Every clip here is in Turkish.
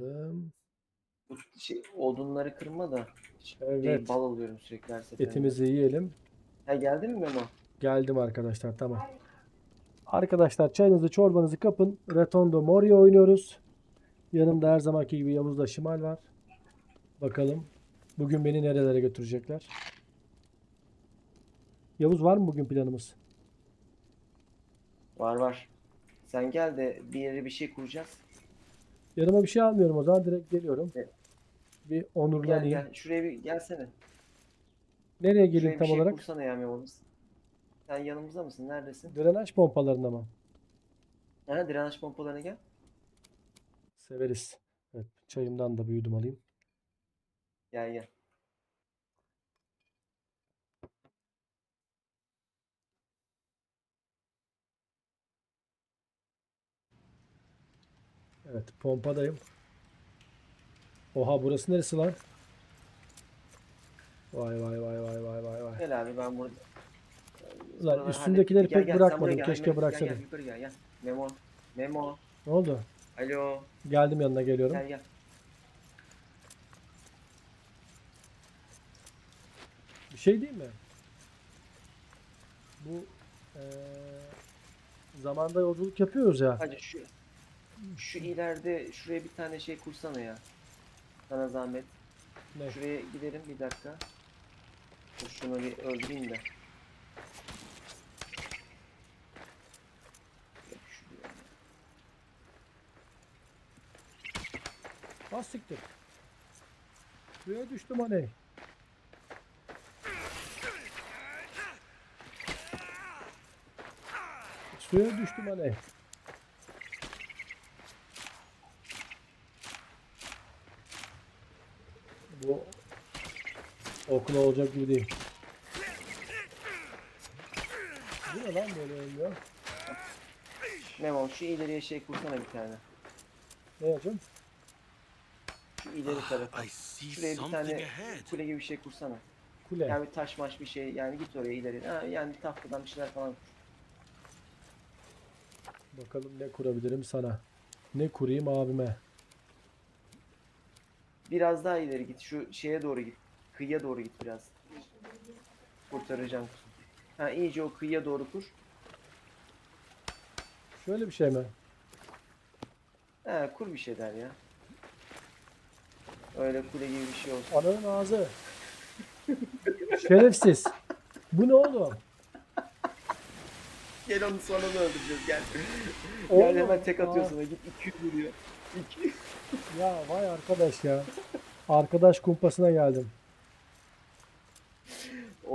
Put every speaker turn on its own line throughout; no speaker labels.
Bakalım.
Bu şey, odunları kırma da. Şey,
Evet.
bal alıyorum sürekli her seferinde.
Etimizi yiyelim.
Ha geldin mi Memo?
Geldim arkadaşlar tamam. Arkadaşlar çayınızı çorbanızı kapın. Retondo Morio oynuyoruz. Yanımda her zamanki gibi Yavuz'la Şimal var. Bakalım bugün beni nerelere götürecekler. Yavuz var mı bugün planımız?
Var var. Sen gel de bir yere bir şey kuracağız.
Yanıma bir şey almıyorum o zaman direkt geliyorum.
Evet.
Bir
Gel
onurlanayım.
gel. Şuraya bir gelsene.
Nereye geleyim
Şuraya bir
tam
şey
olarak?
kursana ya Memo. Sen yanımızda mısın? Neredesin?
Drenaj pompalarında mı?
Ha, drenaj pompalarına gel.
Severiz. Evet, çayımdan da bir yudum alayım.
Gel gel.
Evet, pompadayım. Oha burası neresi lan? Vay vay vay vay vay vay vay.
Gel abi ben burada. Buraları
üstündekileri
hallettim.
pek
Gel, gel, sen buraya
bırakmadın.
gel.
Keşke
Memo, Gel
bıraksaydın.
gel yukarı gel gel. Memo. Memo.
Ne oldu?
Alo.
Geldim yanına geliyorum.
Gel gel.
Bir şey değil mi? Bu eee, zamanda yolculuk yapıyoruz ya.
Hadi şu şu ileride şuraya bir tane şey kursana ya. Sana zahmet.
Ne?
Şuraya gidelim bir dakika. Dur şunu bir öldüreyim de. Yok, şuraya.
Az siktir. Suya düştüm hani. Suya düştüm hani. Bu okula olacak gibi değil. Bu ne lan böyle ölüyor?
Memo şu ileriye şey kursana bir tane.
Ne yapacağım?
Şu ileri tarafa.
I see
Şuraya bir tane kule gibi bir şey kursana.
Kule.
Yani bir taş maş bir şey yani git oraya ileri. Ha, yani tahtadan bir şeyler falan.
Bakalım ne kurabilirim sana. Ne kurayım abime.
Biraz daha ileri git. Şu şeye doğru git. Kıyıya doğru git biraz. Kurtaracağım. Ha iyice o kıyıya doğru kur.
Şöyle bir şey mi?
Ha kur bir şeyler ya. Öyle kule gibi bir şey olsun.
Ananın ağzı. Şerefsiz. Bu ne oğlum?
Gel onu sonra da öldüreceğiz gel.
Oğlum,
Gel hemen tek
aa.
atıyor sana git 200 vuruyor. 200.
Ya vay arkadaş ya. Arkadaş kumpasına geldim.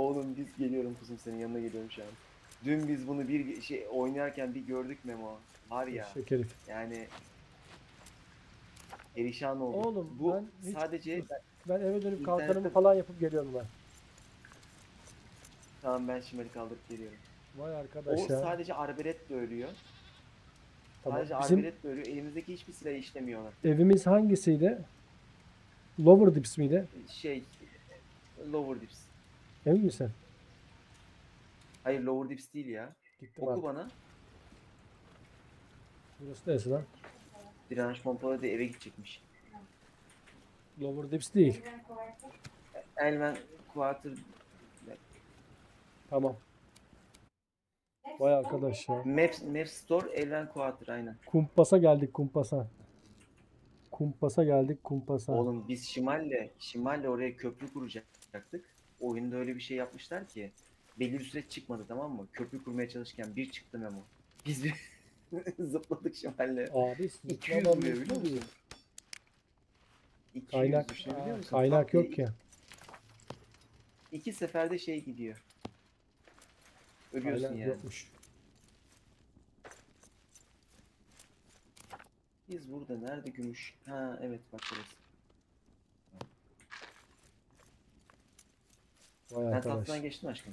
Oğlum biz geliyorum kuzum senin yanına geliyorum şu an. Dün biz bunu bir şey oynarken bir gördük Memo. Var ya
Eşek herif.
yani perişan olduk.
Oğlum,
Bu
ben hiç-
sadece
Ben eve dönüp
İnternette-
kalkanımı falan yapıp geliyorum ben.
tamam ben şimali kaldırıp geliyorum.
Vay
O
arkadaş ya.
sadece arbeletle ölüyor.
Tamam.
Sadece
Bizim
arbeletle ölüyor. Elimizdeki hiçbir silah işlemiyorlar.
evimiz hangisiydi? Lower Dips miydi?
Şey Lower Dips.
Emin misin?
Hayır Lower Dips değil ya.
Gittim
Oku
artık.
bana.
Burası neresi lan?
Direnç pompalı diye eve gidecekmiş.
Lower Dips değil.
Elven Quarter
Tamam. Vay arkadaş ya.
Map, Map Store Elven Quarter aynen.
Kumpasa geldik kumpasa. Kumpasa geldik kumpasa.
Oğlum biz Şimal'le Şimal'le oraya köprü kuracaktık. Oyunda öyle bir şey yapmışlar ki belli bir süre çıkmadı tamam mı? Köprü kurmaya çalışırken bir çıktı Memo. Biz bir zıpladık Şimal'le.
Abi
200
zıplamam
vuruyor biliyor musun? 200
Kaynak,
düşünebiliyor musun?
kaynak
diye
yok ki.
İki seferde şey gidiyor. Ölüyorsun
Kaynak
yani.
yokmuş.
Biz burada nerede gümüş? Ha evet bak burası.
Vay
Sen
arkadaş.
tahttan geçtin aşkım.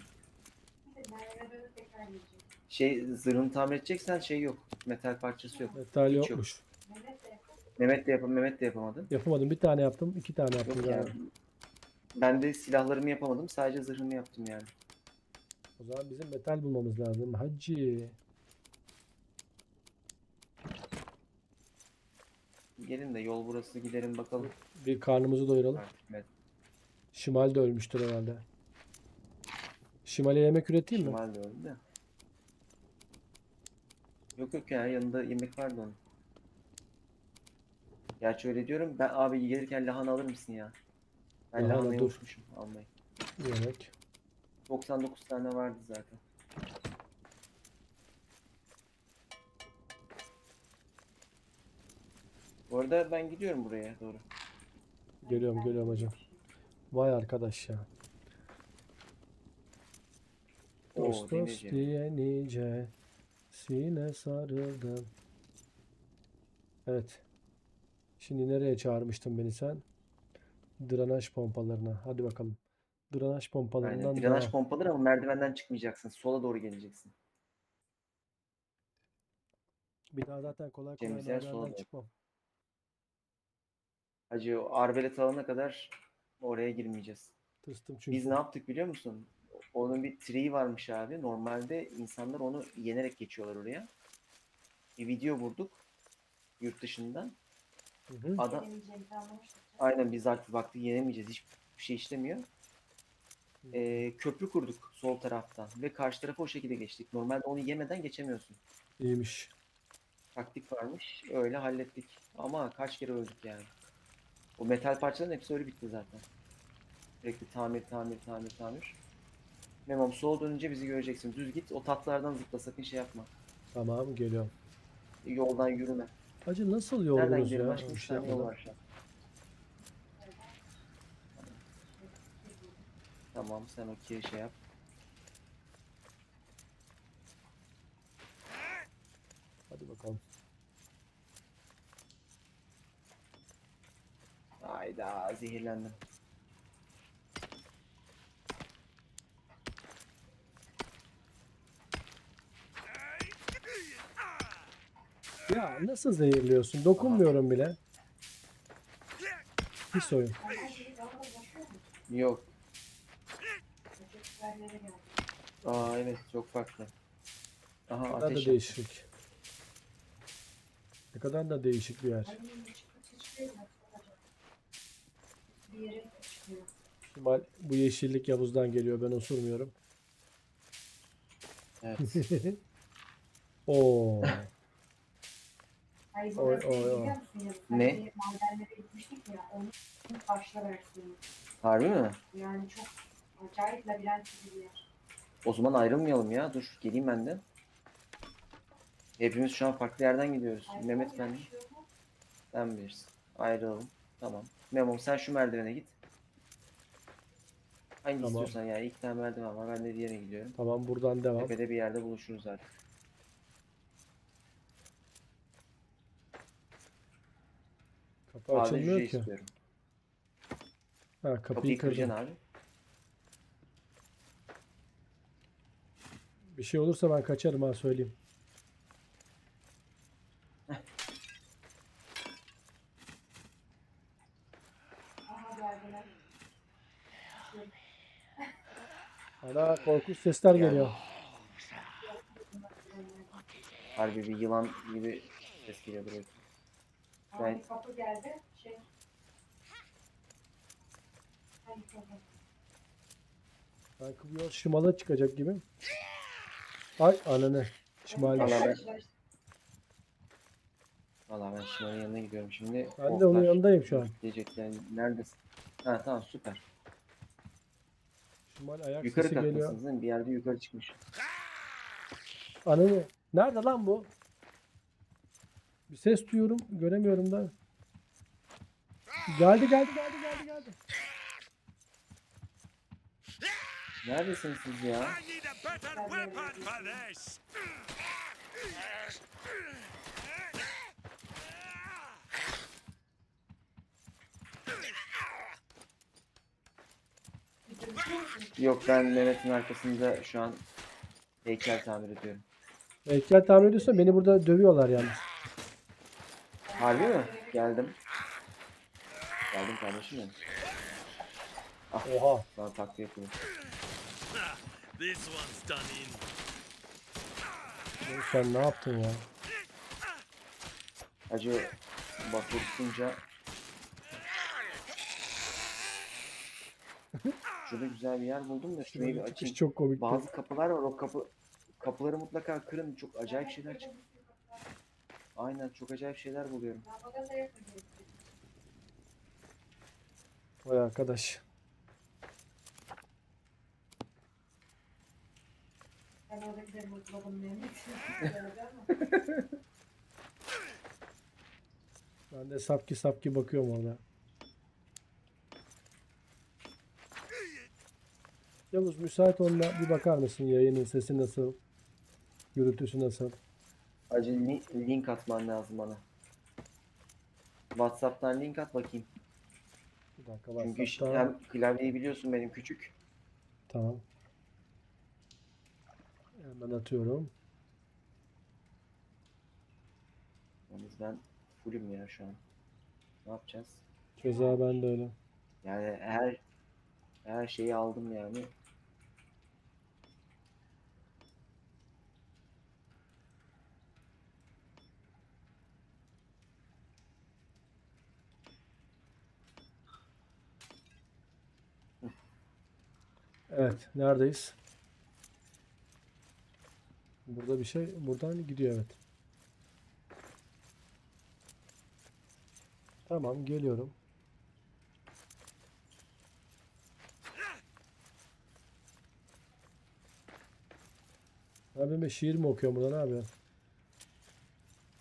Şey zırhını tamir edeceksen şey yok. Metal parçası yok.
Metal
Hiç yok.
yokmuş.
Mehmet de yapam Mehmet de yapamadı.
Yapamadım. Bir tane yaptım. iki tane yaptım
Yok
galiba.
yani. Ben de silahlarımı yapamadım. Sadece zırhımı yaptım yani.
O zaman bizim metal bulmamız lazım. Hacı.
gelin de yol burası gidelim bakalım.
Bir karnımızı doyuralım.
Artık
Şimal de ölmüştür herhalde. Şimal'e yemek üreteyim mi?
Şimal de. Yok yok ya yanında yemek vardı onun. Gerçi öyle diyorum. Ben abi gelirken lahana alır mısın ya? Ben
Lahana,
lahanayı
dur.
unutmuşum almayı.
Yemek.
99 tane vardı zaten. Bu arada ben gidiyorum buraya doğru.
Geliyorum geliyorum hocam. Vay arkadaş ya.
Oo,
Dost
demirci.
diye nice sine sarıldım. Evet. Şimdi nereye çağırmıştın beni sen? Drenaj pompalarına. Hadi bakalım. Drenaj pompalarından
Aynen. Drenaj pompaları ama merdivenden çıkmayacaksın. Sola doğru geleceksin.
Bir daha zaten kolay kolay
sola
merdivenden çıkmam.
Hacı o arbelet alana kadar oraya girmeyeceğiz.
Tırstım çünkü.
Biz ne yaptık biliyor musun? Onun bir tree'i varmış abi. Normalde insanlar onu yenerek geçiyorlar oraya. Bir video vurduk. Yurt dışından.
Hı hı.
Adam, aynen biz artık baktık yenemeyeceğiz. Hiçbir şey işlemiyor. Ee, köprü kurduk sol taraftan. Ve karşı tarafa o şekilde geçtik. Normalde onu yemeden geçemiyorsun.
İyiymiş.
Taktik varmış. Öyle hallettik. Ama kaç kere öldük yani. O metal parçaların hepsi öyle bitti zaten. Sürekli tamir, tamir, tamir, tamir. Memom sola dönünce bizi göreceksin. Düz git. O tatlardan zıpla. Sakın şey yapma.
Tamam geliyorum.
Yoldan yürüme.
Hacı nasıl
Nereden
yorgunuz
gidelim?
ya?
Başka
Bir
üç
şey
tane yol
yapmadan.
var şu an. Tamam sen okey şey yap.
Hadi bakalım.
Hayda zehirlendim.
Ya nasıl zehirliyorsun? Dokunmuyorum bile. Pis oyun.
Yok. Aa evet çok farklı. Aha
Ne kadar da
ateş
değişik. Ne kadar da değişik bir yer. İhtimal bu yeşillik Yavuz'dan geliyor. Ben osurmuyorum.
Evet.
Oo.
Hayır,
Oy, oy, oy.
Ne?
Hani Madenlere gitmiştik ya. Onun karşı versiyonu.
Harbi mi?
Yani çok acayip labirent gibi bir yer.
O zaman ayrılmayalım ya. Dur geleyim ben de. Hepimiz şu an farklı yerden gidiyoruz.
Ay,
Mehmet ben, ben bilirsin. Ayrılalım. Tamam. Memom sen şu merdivene git. Hangi
Tamam.
istiyorsan yani. İlk tane merdiven var. Ben de diğerine gidiyorum.
Tamam buradan devam.
Tepede bir yerde buluşuruz artık.
Kapı
Abi
açılmıyor
cüce
ki.
istiyorum.
Ha kapıyı
Kapıyı
kırdım.
kıracaksın abi.
Bir şey olursa ben kaçarım ha söyleyeyim. Ana korkunç sesler
Yani.
geliyor.
Harbi bir yılan gibi ses geliyor buraya. Ben-
bir kapı geldi. Şey. Ay, kapı.
Sanki bu yol şimala çıkacak gibi. Ay ananı. Şimal.
Allah ben-
Karşılaştık.
Valla ben Şimal'in yanına gidiyorum şimdi.
Ben de onun
Orklar
yanındayım şu an.
Diyecek yani neredesin? Ha tamam süper.
Şimal ayak
Yukarı
sesi geliyor.
kattasınız değil mi? Bir yerde yukarı çıkmış.
Ananı. Nerede lan bu? Bir ses duyuyorum. Göremiyorum da. Geldi geldi geldi geldi geldi.
Neredesiniz siz ya? Yok ben Mehmet'in arkasında şu an heykel tamir ediyorum.
Heykel tamir ediyorsa beni burada dövüyorlar yalnız.
Harbi mi? Geldim. Geldim kardeşim benim.
Oha.
Sana takviye yapıyorum.
This one's done in.
Sen ne yaptın ya?
Acı Bak tutunca. Şurada güzel bir yer buldum da şurayı bir
çıkış
açayım.
çok komik.
Bazı kapılar var o kapı kapıları mutlaka kırın. Çok acayip şeyler çık. Aynen çok acayip şeyler buluyorum.
Vay arkadaş.
Ben
de sapki sapki bakıyorum orada. Yavuz müsait olma bir bakar mısın yayının sesi nasıl? Gürültüsü nasıl?
Acil li- link atman lazım bana. Whatsapp'tan link at bakayım.
Bir dakika
Çünkü iş-
WhatsApp'ta.
hem klavyeyi biliyorsun benim küçük.
Tamam. Hemen atıyorum.
Yalnız ben fullüm ya şu an. Ne yapacağız?
Ceza ben de öyle.
Yani her her şeyi aldım yani.
Evet, neredeyiz? Burada bir şey, buradan gidiyor evet. Tamam, geliyorum. Abi ben şiir mi okuyorum burada ne yapıyor?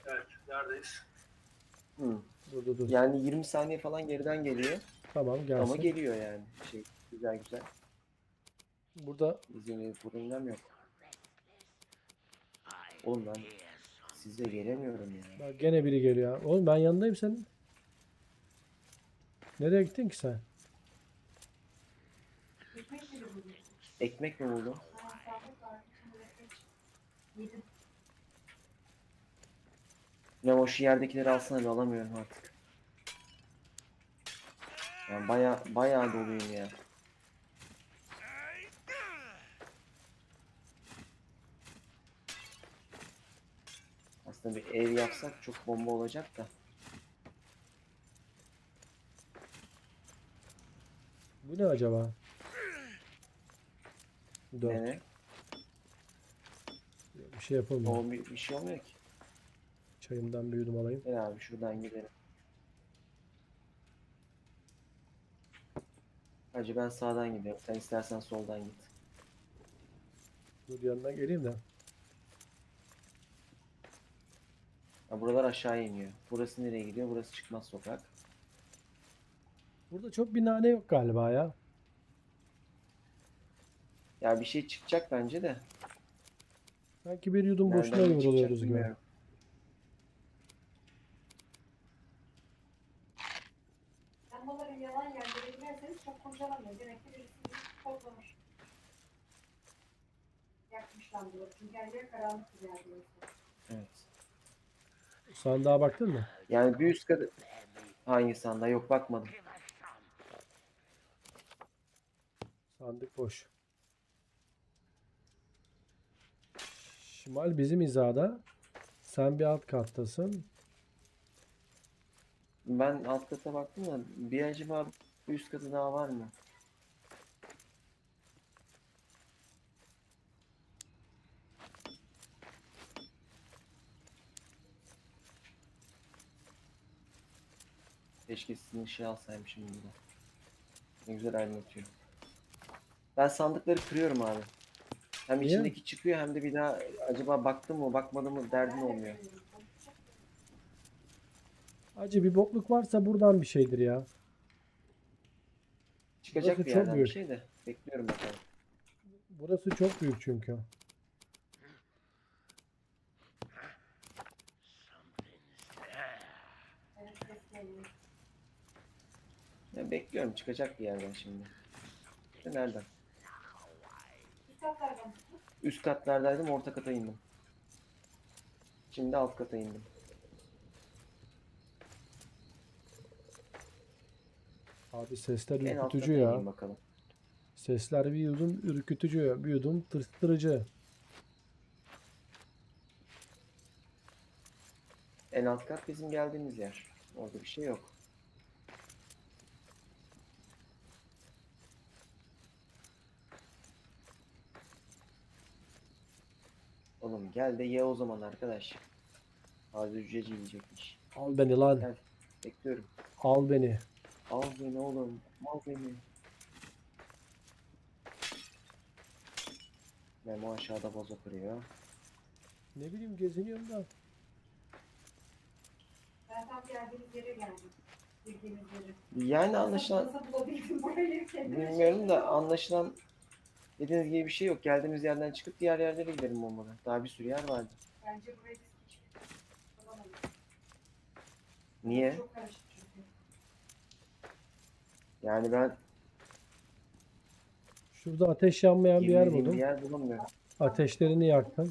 Evet, neredeyiz?
Hı.
Dur dur dur.
Yani 20 saniye falan geriden geliyor
Tamam gelsin.
ama geliyor yani. Şey güzel güzel.
Burada
bir problem yok. Oğlum ben size gelemiyorum ya.
bak gene biri geliyor. Oğlum ben yanındayım senin. Nereye gittin ki sen?
Ekmek
mi buldun? Ne o şu yerdekileri alsana bir alamıyorum artık. Yani baya baya doluyum ya. Aslında bir ev yapsak çok bomba olacak da.
Bu ne acaba? Dört.
Ne?
Bir şey yapamıyorum.
O bir, bir şey olmuyor ki.
Çayımdan bir yudum alayım.
Gel abi şuradan gidelim. Hacı ben sağdan gidiyorum. Sen istersen soldan git.
Dur yanına geleyim de.
Ha, buralar aşağı iniyor. Burası nereye gidiyor? Burası çıkmaz sokak.
Burada çok bir nane yok galiba ya.
Ya bir şey çıkacak bence de.
Sanki bir yudum boşuna
Nereden çıkacak
yoruluyoruz gibi.
bilmiyorum.
Lambaların yalan yerlere girerseniz çok kurcalamıyor. Demek ki birisi bizi toplamış. Yakmış lambaları. Çünkü her yer karanlık bir yer burası.
Evet.
Sandığa baktın mı?
Yani bir üst katı... Hangi sandığa? Yok bakmadım.
Sandık boş. Şimal bizim hizada. Sen bir alt kattasın.
Ben alt kata baktım da bir acaba üst katı daha var mı? Keşke sizin ışığı alsaymışım burada. Ne güzel aydınlatıyor. Ben sandıkları kırıyorum abi. Hem
Niye?
içindeki çıkıyor hem de bir daha acaba baktım mı bakmadım mı derdin olmuyor.
Acı bir bokluk varsa buradan bir şeydir ya.
Çıkacak
Burası
bir
çok
yerden
büyük.
bir şey de. Bekliyorum bakalım.
Burası çok büyük çünkü.
Evet, bekleniyor.
Çıkacak bir yerden şimdi. İşte nereden? Üst katlardaydım orta kata indim. Şimdi alt kata indim.
Abi sesler
En
ürkütücü ya.
bakalım.
Sesler bir yudum ürkütücü, bir yudum tırstırıcı.
En alt kat bizim geldiğimiz yer. Orada bir şey yok. Oğlum gel de ye o zaman arkadaş. Taze cüceci yiyecekmiş.
Al beni lan.
Gel. Bekliyorum.
Al beni.
Al beni oğlum. Al beni. Memo aşağıda vazo kırıyor.
Ne bileyim geziniyorum da.
Ben tam geldiğimiz yere geldim. Girdiğimiz yere.
Yani anlaşılan
Nasıl bulabildim burayı kendime?
bilmiyorum da anlaşılan dediğiniz gibi bir şey yok. Geldiğimiz yerden çıkıp diğer yerlere gidelim olmalı. Daha bir sürü yer vardı.
Bence burayı biz hiç.
Niye?
Çok karışık çünkü.
Yani ben
Şurada ateş yanmayan bir yer
girmediğim
buldum.
bir yer bulamıyorum.
Ateşlerini yaktım.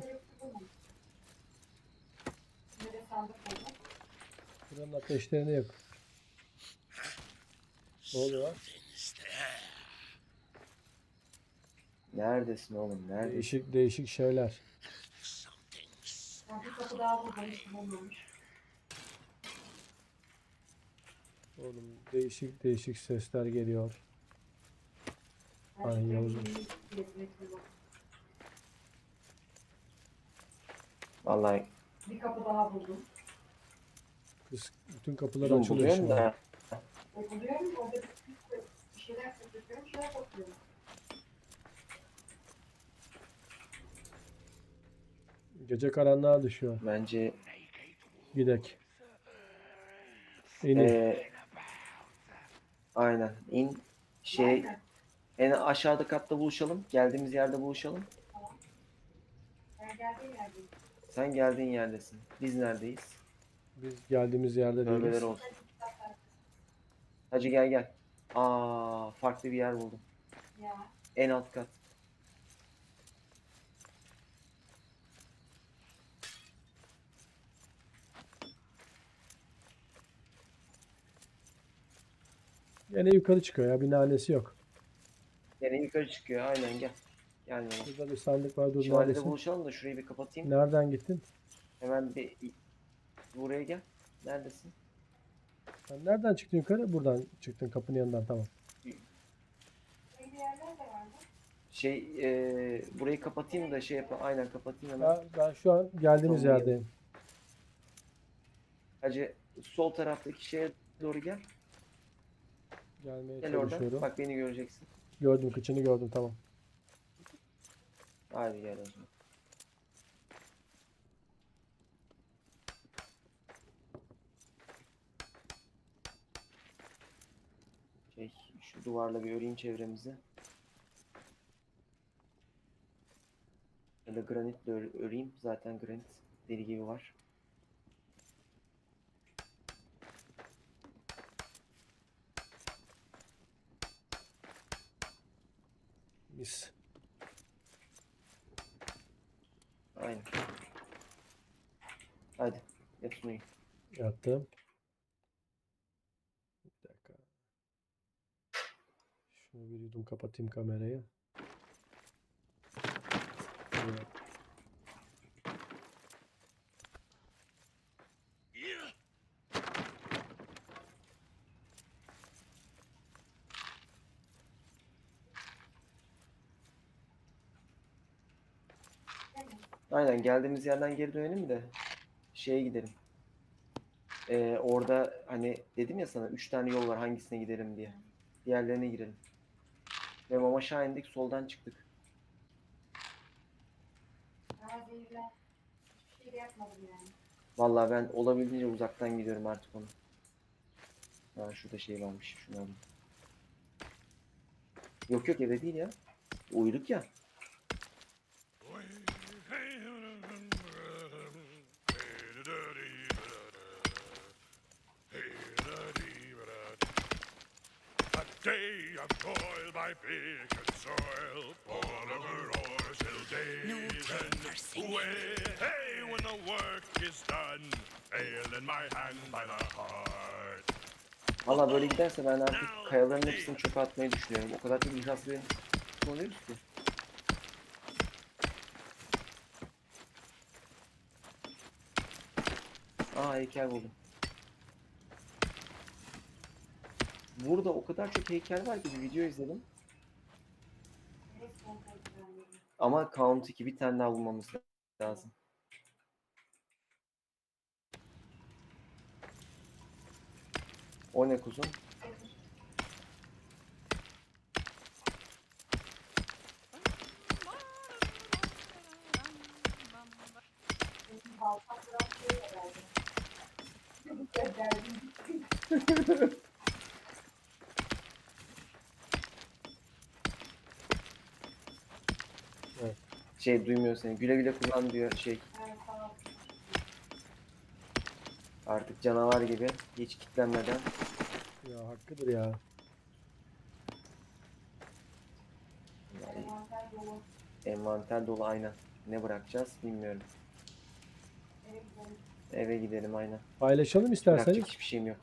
Yine de sandık buldum.
Buranın ateşlerini yak. Ne oluyor?
Neredesin oğlum? Neredesin?
Değişik değişik şeyler.
Ben bir kapı daha buldum. Hiç bulamamış.
Oğlum değişik değişik sesler geliyor. Ay, yavrum.
Vallahi
Bir kapı daha buldum.
Kız bütün kapılar
uzun
açılıyor
buluyorum
şimdi.
da.
E, buluyorum. Orada bir, bir şeyler tutuyorum. Bir şeyler topluyorum.
Gece karanlığa düşüyor.
Bence
Gidek. İnin.
Ee, aynen. İn şey en aşağıda katta buluşalım. Geldiğimiz yerde buluşalım. Sen geldiğin yerdesin. Biz neredeyiz?
Biz geldiğimiz yerde
Tövbeler
değiliz.
olsun. Hacı gel gel. Aa farklı bir yer buldum.
Ya.
En alt kat.
Yine yukarı çıkıyor ya. Binanesi yok.
Yani yukarı çıkıyor. Aynen gel. Gel yanıma.
Burada bir sandık var. Dur
Şimalde
neredesin?
buluşalım da şurayı bir kapatayım.
Nereden gittin?
Hemen bir buraya gel. Neredesin?
Sen nereden çıktın yukarı? Buradan çıktın kapının yanından tamam.
Şey e, burayı kapatayım da şey yapayım. Aynen kapatayım hemen.
Ben, ben şu an geldiğimiz
Tamam,
yerdeyim.
Hacı sol taraftaki şeye doğru gel.
Gelmeye
Gel
çalışıyorum.
Bak beni göreceksin.
Gördüm kıçını gördüm tamam.
Hadi gel o zaman. Şey, şu duvarla bir öreyim çevremizi. Ya da granitle ör- öreyim. Zaten granit deli gibi var.
Mis.
Aynen. Hadi. Uyuyun.
Yattım. Bir dakika. Şunu bir yudum kapatayım kamerayı. Evet.
Aynen geldiğimiz yerden geri dönelim de şeye gidelim. Ee, orada hani dedim ya sana 3 tane yol var hangisine gidelim diye. Diğerlerine girelim. Ve mama aşağı indik soldan çıktık.
Daha yani.
Vallahi ben olabildiğince uzaktan gidiyorum artık onu. Ha şurada şey varmış. Şunu alayım. Yok yok eve değil ya. Uyuduk ya.
Day of toil by pick and soil, all of her oars till days and away. Hey, when the work is done, ale in my hand by the heart.
Valla böyle giderse ben artık kayaların hepsini çöpe atmayı düşünüyorum. O kadar çok ihlas ve oluyoruz ki. Aa heykel buldum. Burada o kadar çok heykel var ki bir video izledim. Ama count 2 bir tane daha bulmamız lazım. O ne kuzum?
Benim baltam biraz şey
duymuyor seni. Güle güle kullan diyor şey. Artık canavar gibi hiç kitlenmeden.
Ya hakkıdır ya.
Yani
Envanter dolu.
aynen. Ne bırakacağız bilmiyorum.
Eve gidelim.
Aynen.
Paylaşalım isterseniz.
Bırakacak hiçbir şeyim yok.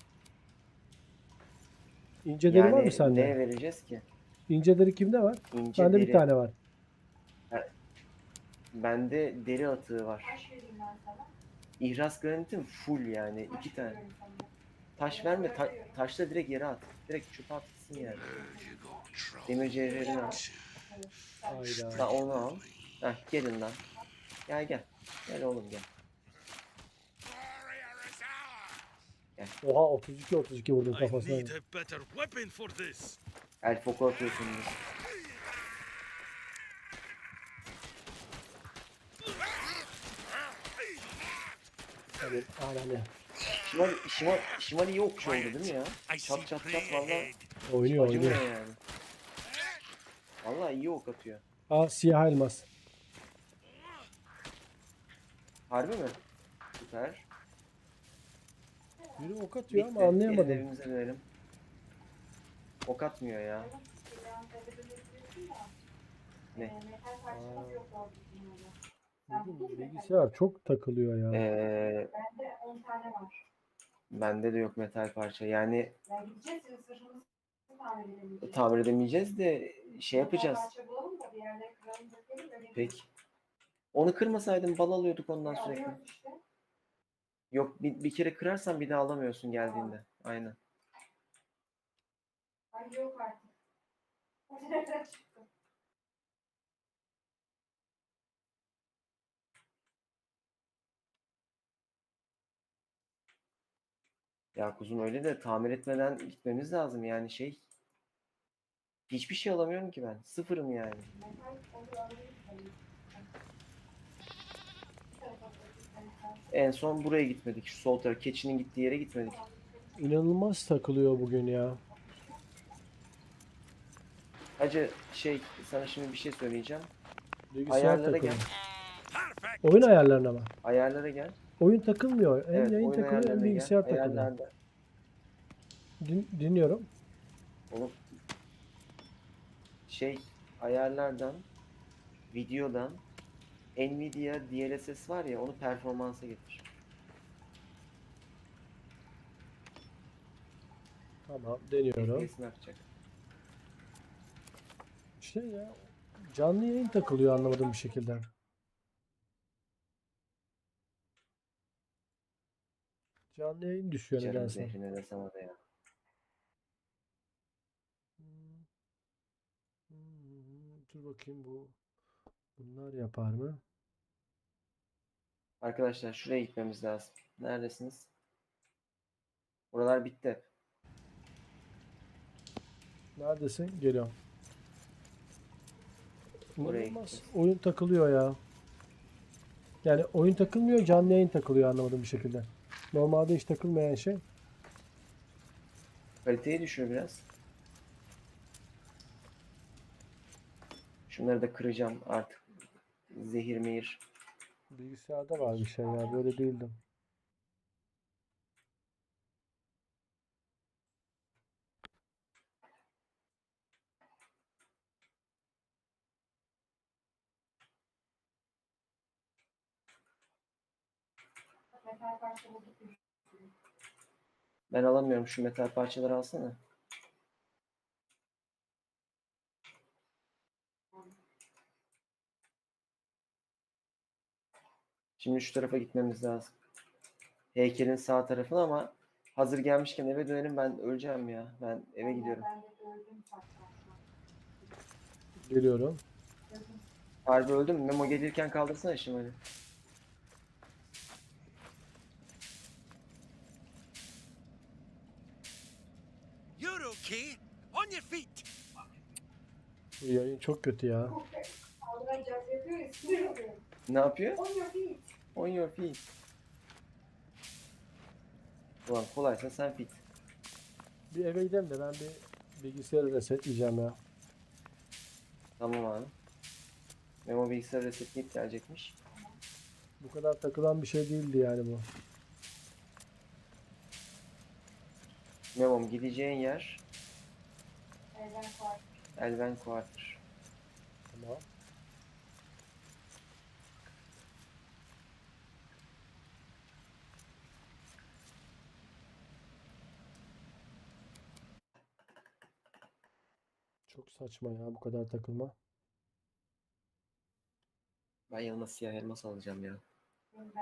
İnce deri var mı sende?
ne vereceğiz ki?
İnce deri kimde var?
İnce
Bende bir tane var.
Bende deri atığı var. İhraz granitim full yani.
Taş
iki tane. Taş verme. Ta taşla direkt yere at. Direkt çöpe at gitsin yani. Demir cevherini al.
Hayda.
Lan onu al. Heh gelin lan. Gel gel. Gel oğlum gel.
Ours!
Oha 32 32 vurdum kafasına.
El foku atıyorsun biz.
Hadi ananı.
Şimal, Şimal, Şimal iyi okçu oldu değil mi ya? Çat çat çat valla
ahead.
Oynuyor
acımıyor
oynuyor.
yani. Valla iyi ok atıyor.
Aa siyah elmas.
Harbi mi? Süper.
Biri ok atıyor
Bitti.
ama anlayamadım.
Gelin evimize dönelim. Ok atmıyor ya. Ne?
Ne?
Bilgisayar çok takılıyor ya.
Ee,
Bende 10 tane var.
bende de yok metal parça. Yani
Ya gideceğiz ya sırrımızı tamir edemeyeceğiz.
tamir edemeyeceğiz de şey
Metal
yapacağız.
parça bulalım da bir yerlere kıralım dökelim öyle
Peki. Onu kırmasaydın bal alıyorduk ondan
Ya
sürekli.
alıyoruz işte.
Yok bir, bir kere kırarsan bir daha alamıyorsun geldiğinde. Aynen.
Ay yok artık. O nereden çıktı?
Ya kuzum öyle de tamir etmeden gitmemiz lazım yani şey. Hiçbir şey alamıyorum ki ben. Sıfırım yani. En son buraya gitmedik. Şu sol taraf. Keçinin gittiği yere gitmedik.
İnanılmaz takılıyor bugün ya.
Hacı şey sana şimdi bir şey söyleyeceğim.
Bilgisayar
Ayarlara
takılıyor.
gel.
Oyun ayarlarına mı?
Ayarlara gel.
Oyun takılmıyor. Hem
Evet,
yayın takılıyor hem
gel.
bilgisayar takılıyor. Din- dinliyorum.
Oğlum şey ayarlardan videodan Nvidia DLSS var ya onu performansa getir.
Tamam deniyorum.
FPS'ini artacak.
Şey ya canlı yayın takılıyor anlamadığım bir şekilde. Canlı yayın düşüyor
Canım
nedense.
zehrine de sana da ya.
Dur bakayım bu. Bunlar yapar mı?
Arkadaşlar şuraya gitmemiz lazım. Neredesiniz? Buralar bitti.
Neredesin? Geliyorum.
Oraya
İnanılmaz.
gideceğiz.
Oyun takılıyor ya. Yani oyun takılmıyor, canlı yayın takılıyor anlamadığım bir şekilde. Normalde hiç takılmayan şey.
Kaliteyi düşür biraz. Şunları da kıracağım artık. Zehir mehir.
Bilgisayarda var bir şey ya. Böyle değildim.
Metal parça bulduk.
Ben alamıyorum şu metal parçaları alsana. Şimdi şu tarafa gitmemiz lazım. Heykelin sağ tarafına ama Hazır gelmişken eve dönelim ben öleceğim ya. Ben eve gidiyorum.
Ben de.
Geliyorum.
Harbi öldüm. Memo gelirken kaldırsana Şimal'i.
You're okay. On your feet.
Bu yayın çok kötü ya.
Ne yapıyor?
On your feet.
On your feet. Ulan kolaysa sen fit.
Bir eve gidelim de ben bir bilgisayarı resetleyeceğim ya.
Tamam abi. Memo bilgisayarı resetleyip gelecekmiş.
Bu kadar takılan bir şey değildi yani bu.
Memo'm gideceğin yer Elven Quarter.
Tamam. Çok saçma ya bu kadar takılma.
Ben yanıma siyah elmas alacağım ya.
Ben